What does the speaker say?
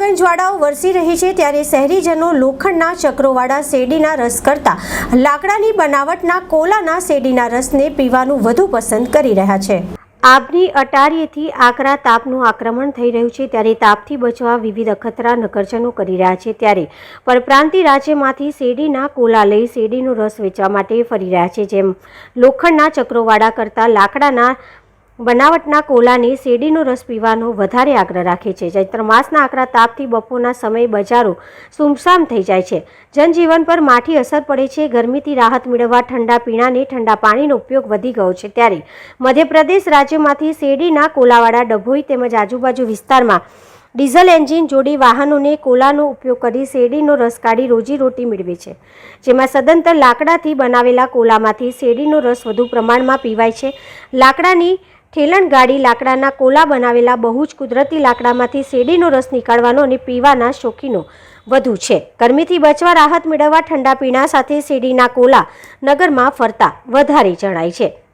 ગંજવાળાઓ વરસી રહી છે ત્યારે શહેરીજનો લોખંડના ચક્રોવાળા શેરડીના રસ કરતા લાકડાની બનાવટના કોલાના શેરડીના રસને પીવાનું વધુ પસંદ કરી રહ્યા છે. આબની અટારીએથી આકરા તાપનું આક્રમણ થઈ રહ્યું છે ત્યારે તાપથી બચવા વિવિધ અખતરા નગરજનો કરી રહ્યા છે ત્યારે પરપ્રાંતિ રાજ્યમાંથી શેરડીના કોલા લઈ શેરડીનો રસ વેચવા માટે ફરી રહ્યા છે જેમ લોખંડના ચક્રોવાળા કરતાં લાકડાના બનાવટના કોલાની શેરડીનો રસ પીવાનો વધારે આગ્રહ રાખે છે. ચૈત્ર માસના આકરા તાપથી બપોરના સમયે બજારો સુમસામ થઈ જાય છે. જનજીવન પર માઠી અસર પડે છે. ગરમીથી રાહત મેળવવા ઠંડા પીણાને ઠંડા પાણીનો ઉપયોગ વધી ગયો છે. ત્યારે મધ્યપ્રદેશ રાજ્યમાંથી શેરડીના કોલાવાળા ડભોઈ તેમજ આજુબાજુ વિસ્તારમાં ડીઝલ એન્જિન જોડી વાહનોને કોલાનો ઉપયોગ કરી શેરડીનો રસ કાઢી રોજીરોટી મેળવે છે. જેમાં સદંતર લાકડાથી બનાવેલા કોલામાંથી શેરડીનો રસ વધુ પ્રમાણમાં પીવાય છે. લાકડાની ઠેલણ ગાડી લાકડાના કોલા બનાવેલા બહુ જ કુદરતી લાકડામાંથી શેરડીનો રસ નીકાળવાનો અને પીવાના શોખીનો વધુ છે. ગરમીથી બચવા રાહત મેળવવા ઠંડા પીણા સાથે શેરડીના કોલા નગરમાં ફરતા વધારે જણાય છે.